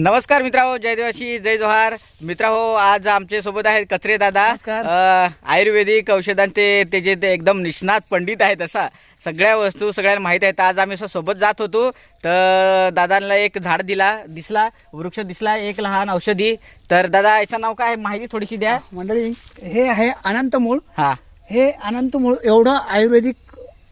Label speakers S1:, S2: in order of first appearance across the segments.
S1: नमस्कार मित्रांनो जय देवाशी जय जोहार. मित्रांनो आज आमचे सोबत आहेत कचरे दादा. अ, आयुर्वेदिक औषधांचे ते जे ते एकदम निष्णात पंडित आहेत असा सगळ्या वस्तू सगळ्यांना माहीत आहेत. आज आम्ही असं सोबत जात होतो. तर दादांना एक झाड दिला दिसला वृक्ष दिसला एक लहान औषधी. तर दादा याचं नाव काय आहे? माहिती थोडीशी द्या.
S2: मंडळी हे आहे अनंतमूळ.
S1: हा.
S2: हे अनंतमूळ एवढं आयुर्वेदिक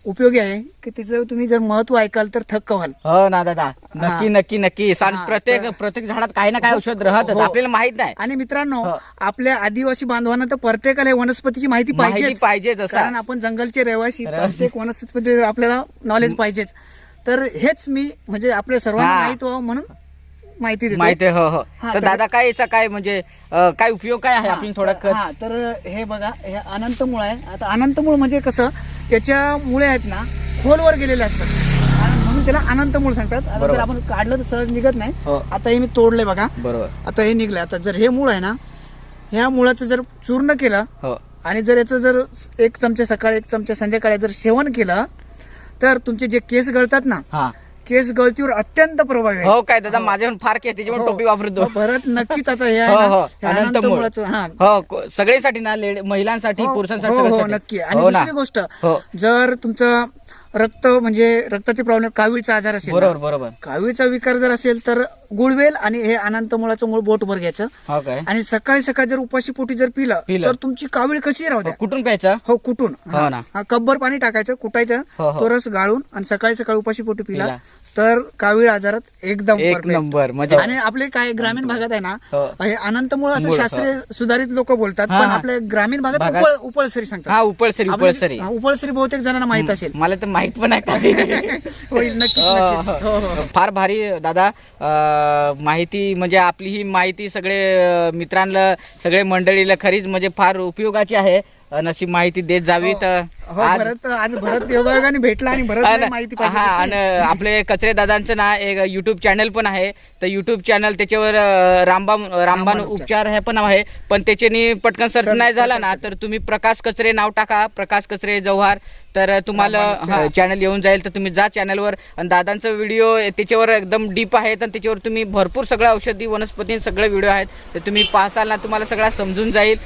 S2: उपयोगी आहे की तिचं तुम्ही जर महत्त्व ऐकाल तर थक्क व्हाल.
S1: हो ना दादा. नक्की नक्की नक्की. सांग
S2: हा,
S1: प्रत्येक प्रत्येक झाडात काही ना काही औषध राहतच
S2: हो.
S1: आपल्याला माहीत नाही.
S2: आणि मित्रांनो
S1: हो.
S2: आपल्या आदिवासी बांधवांना तर प्रत्येकाला या वनस्पतीची माहिती पाहिजेच.
S1: पाहिजेच असा.
S2: कारण आपण जंगलचे रहिवासी. प्रत्येक वनस्पती आपल्याला नॉलेज पाहिजेच. तर हेच मी म्हणजे आपल्या सर्वांना
S1: हा.
S2: माहीत व्हावं म्हणून माहिती देतो.
S1: माहिती हो हो.
S2: हा,
S1: तर
S2: तर-
S1: दादा काय याचा काय म्हणजे अ, काय उपयोग काय आहे आपण थोडा क-
S2: हा तर हे बघा हे अनंतमूळ आहे. आता अनंतमूळ म्हणजे कसं याच्या मुळे आहेत ना खोलवर गेलेले असतात. आणि म्हणून त्याला अनंतमूळ सांगतात. आता
S1: बरोबर.
S2: जर आपण काढलं तर सहज निघत नाही.
S1: हो.
S2: आता हे मी तोडले बघा.
S1: बरोबर.
S2: आता हे निघलं आता जर हे मूळ आहे ना ह्या मुळाचं जर चूर्ण केलं
S1: हो.
S2: आणि जर याचं जर एक चमचे सकाळी एक चमचे संध्याकाळी जर सेवन केलं तर तुमचे जे केस गळतात ना
S1: हा.
S2: केस गळतीवर अत्यंत प्रभावी आहे.
S1: हो काय दादा माझ्याहून फार केस त्याच्यामुळे टोपी वापरतो.
S2: हो, परत नक्कीच आता हे
S1: हो हो.
S2: हे
S1: अनंत
S2: हा.
S1: हो को- सगळ्यासाठी ना लेडी महिलांसाठी
S2: हो,
S1: पुरुषांसाठी
S2: हो हो
S1: सगळ्यासाठी.
S2: नक्की. आणि
S1: हो ना.
S2: दुसरी गोष्ट
S1: हो.
S2: जर तुमचं रक्त म्हणजे रक्ताचे प्रॉब्लेम कावीळचा आजार असेल ना,
S1: बरोबर बरोबर.
S2: कावीळचा विकार जर असेल तर गुळवेल आणि हे अनंत मुळाचं मूळ बोटभर घ्यायचं.
S1: हो काय?
S2: आणि सकाळी सकाळी जर उपाशी पोटी जर पिलं
S1: पिलं.
S2: तर तुमची कावीळ कशी राहू द्या?
S1: कुठून प्यायचं?
S2: हो कुठून?
S1: हो ना.
S2: हा, कब्बर पाणी टाकायचं कुटायचं
S1: हो, हो.
S2: तो रस गाळून आणि सकाळी सकाळी उपाशी पोटी पिला.
S1: पिला.
S2: तर कावीळ आजारात एकदम
S1: एक
S2: perfect.
S1: नंबर म्हणजे
S2: आणि आपले काय ग्रामीण भागात आहे ना
S1: हो.
S2: हे अनंतमुळ असं
S1: मूळ,
S2: शास्त्रीय सुधारित लोक बोलतात
S1: हा,
S2: पण
S1: हा.
S2: आपल्या ग्रामीण भागात
S1: भागात-
S2: उपळ उपळसरी सांगतात.
S1: हा उपळसरी
S2: आपल्या-
S1: उपळसरी.
S2: हा, उपळसरी बहुतेक जणांना माहीत असेल.
S1: मला तर माहीत पण आहे काय
S2: होईल नक्कीच नक्कीच. हो, हो.
S1: फार भारी दादा. अं, माहिती म्हणजे आपली ही माहिती सगळे अं, मित्रांना सगळे मंडळीला खरीच म्हणजे फार उपयोगाची आहे. अशी माहिती देत जावी तर
S2: हो
S1: आज
S2: भरत आज भरत योगायोगाने भेटला आणि भरत
S1: अन-
S2: माहिती
S1: हा
S2: पाहिजे
S1: आणि आपले कचरे दादांचं ना एक युट्यूब चॅनल पण आहे. तर युट्यूब चॅनल त्याच्यावर अं, रामबाम रामबाण उपचार. हे पण आहे. पण त्याच्यानी पटकन सर्च नाही झाला ना तर तुम्ही प्रकाश कचरे नाव टाका. प्रकाश कचरे जव्हार. तर तुम्हाला हा चॅनल येऊन जाईल. तर तुम्ही जा चॅनलवर आणि दादांचा व्हिडिओ त्याच्यावर एकदम डीप आहे. तर त्याच्यावर तुम्ही भरपूर सगळं औषधी वनस्पती सगळे व्हिडिओ आहेत. तर तुम्ही पाहसाल ना तुम्हाला सगळं समजून जाईल.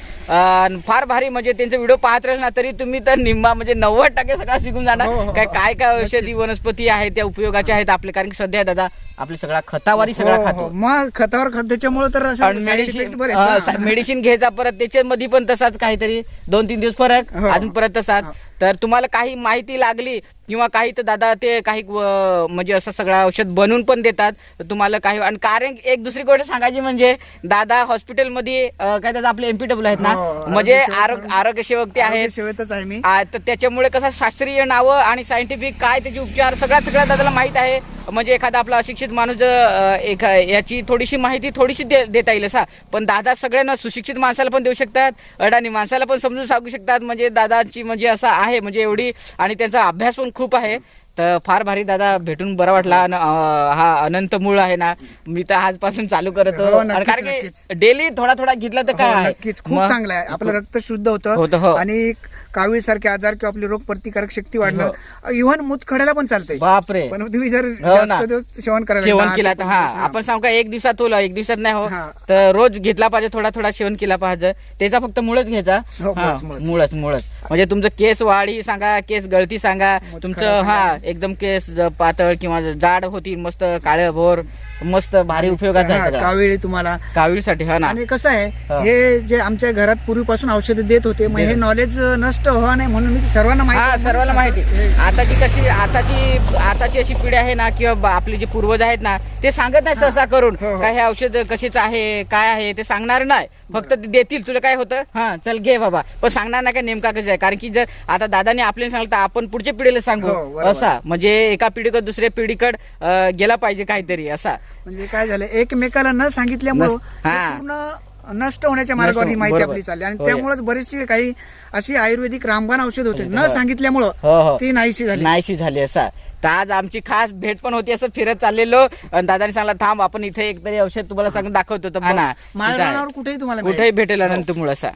S1: फार भारी म्हणजे त्यांचे व्हिडिओ पाहत राहील ना तरी तुम्ही तर निम्मा म्हणजे नव्वद टक्के सगळं शिकून
S2: हो,
S1: जाणार
S2: हो,
S1: काय
S2: हो.
S1: काय काय औषधी वनस्पती आहेत त्या उपयोगाच्या आहेत आपले कारण की सध्या दादा आपले सगळा खतावारी सगळा
S2: हो, हो.
S1: खातो
S2: मग खतावर खत त्याच्यामुळे तर
S1: मेडिसिन. हा,
S2: हा.
S1: मेडिसिन घ्यायचा परत त्याच्यामध्ये पण तसाच काहीतरी दोन तीन दिवस फरक
S2: हो.
S1: अजून परत तसाच
S2: हो.
S1: तर तुम्हाला काही माहिती लागली किंवा काही तर दादा ते काही म्हणजे असं सगळं औषध बनवून पण देतात तुम्हाला काही आणि कारण एक दुसरी गोष्ट सांगायची म्हणजे दादा हॉस्पिटलमध्ये काय दादा आपले एमपीडब्ल्यू आहेत ना
S2: हो,
S1: म्हणजे आरोग्य आरोग्य सेवक ते आहेत.
S2: सेवेतच आहे मी.
S1: तर त्याच्यामुळे कसं शास्त्रीय नावं आणि सायंटिफिक काय त्याचे उपचार सगळ्या सगळ्या दादाला माहीत आहे. म्हणजे एखादा आपला अशिक्षित माणूस जर, एक याची थोडीशी माहिती थोडीशी दे- देता येईल असा. पण दादा सगळ्यांना सुशिक्षित माणसाला पण देऊ शकतात अडाणी माणसाला पण समजून सांगू शकतात. म्हणजे दादाची म्हणजे असं आहे म्हणजे एवढी आणि त्यांचा अभ्यास पण खूप आहे. तर फार भारी दादा भेटून बरा वाटला. अ, हा अनंत मूळ आहे ना मी तर आजपासून चालू करतो.
S2: हो, नक्कीच,
S1: कारण
S2: नक्कीच.
S1: की डेली थोडा थोडा घेतला तर काय
S2: हो,
S1: आहे?
S2: नक्कीच. खूप
S1: मग-
S2: चांगलं आहे. आपलं रक्त शुद्ध
S1: होतं, हो.
S2: होतं आणि कावीळ सारखे आजार किंवा आपली रोग प्रतिकारक शक्ती वाढणार इव्हन मुतखड्याला पण चालतंय.
S1: बापरे.
S2: पण तुम्ही जर
S1: हो ना.
S2: जास्त दिवस सेवन करायला
S1: सेवन
S2: दहा
S1: केला तर हा. आपण सांगू का एक दिवसात होला एक दिवसात नाही हो
S2: हा.
S1: तर रोज घेतला पाहिजे थोडा थोडा सेवन केला पाहिजे. त्याचा फक्त मुळच घ्यायचा.
S2: हो,
S1: हा,
S2: मुळच, मुळच.
S1: मुळच मुळच. म्हणजे तुमचं केस वाढी सांगा केस गळती सांगा. तुमचं हा एकदम केस पातळ किंवा जाड होती मस्त काळे भोर मस्त भारी उपयोगाचा
S2: कावीळ तुम्हाला.
S1: कावीळसाठी हा ना.
S2: आणि कसं. आहे हे. जे आमच्या घरात पूर्वीपासून औषधं देत होते मग हे नॉलेज नष्ट व्हावं नाही म्हणून मी सर्वांना माहिती आहे.
S1: सर्वांना माहिती. आताची कशी आताची आताची अशी पिढी आहे ना किंवा आपले जे पूर्वज आहेत ना ते सांगत नाही सहसा करून
S2: हो, हो.
S1: काय हे औषध कशीच आहे काय आहे? ते सांगणार नाही. फक्त ते देतील. तुला काय होतं? हा चल घे बाबा. पण सांगणार नाही का नेमका कसं आहे. कारण की जर आता दादाने आपल्याला सांगितलं तर आपण पुढच्या पिढीला सांगू.
S2: हो, बरोबर.
S1: असा. म्हणजे एका पिढीकडे दुसऱ्या पिढीकडे अं, गेला पाहिजे काहीतरी असा.
S2: म्हणजे काय झालं एकमेकाला न सांगितल्यामुळं
S1: नस- हा.
S2: हे पूर्ण नष्ट होण्याच्या मार्गावर ही माहिती
S1: बरोबर.
S2: आपली चालली. आणि त्यामुळेच बरीचशी काही अशी आयुर्वेदिक रामबाण औषध होते. न
S1: हो.
S2: सांगितल्यामुळं
S1: हो हो.
S2: ती नाहीशी झाली.
S1: नाहीशी झाली असा. तर आज आमची खास भेट पण होती असं फिरत चाललेलो. आणि दादाने सांगला थांब आपण इथे एकतरी औषध तुम्हाला सांगून दाखवतो. तर
S2: माळरानावर कुठेही तुम्हाला मिळेल.
S1: कुठेही भेटेल अनंत मूळ असा.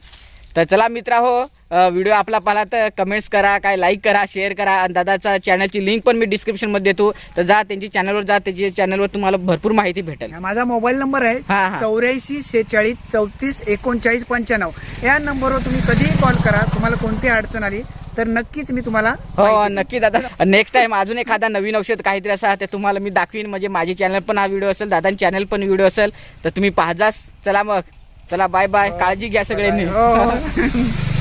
S1: तर चला मित्रा हो व्हिडिओ आपला पाहिला तर कमेंट्स करा काय लाईक करा शेअर करा. आणि दादाचा चॅनलची लिंक पण मी डिस्क्रिप्शनमध्ये देतो. तर जा त्यांची चॅनलवर जा त्याची चॅनलवर तुम्हाला भरपूर माहिती भेटेल.
S2: माझा मोबाईल नंबर आहे
S1: हा, हा.
S2: चौऱ्याऐंशी शेहेचाळीस चौतीस एकोणचाळीस पंच्याण्णव. या नंबरवर तुम्ही कधीही कॉल करा तुम्हाला कोणती अडचण आली तर नक्कीच मी तुम्हाला
S1: हो
S2: माहिती
S1: नक्की दादा. नेक्स्ट टाइम अजून एखादा नवीन औषध काहीतरी असा ते तुम्हाला मी दाखवीन. म्हणजे माझे चॅनल पण हा व्हिडिओ असेल दादांची चॅनल पण व्हिडिओ असेल. तर तुम्ही पाहजाच चला मग. चला बाय बाय काळजी घ्या सगळ्यांनी.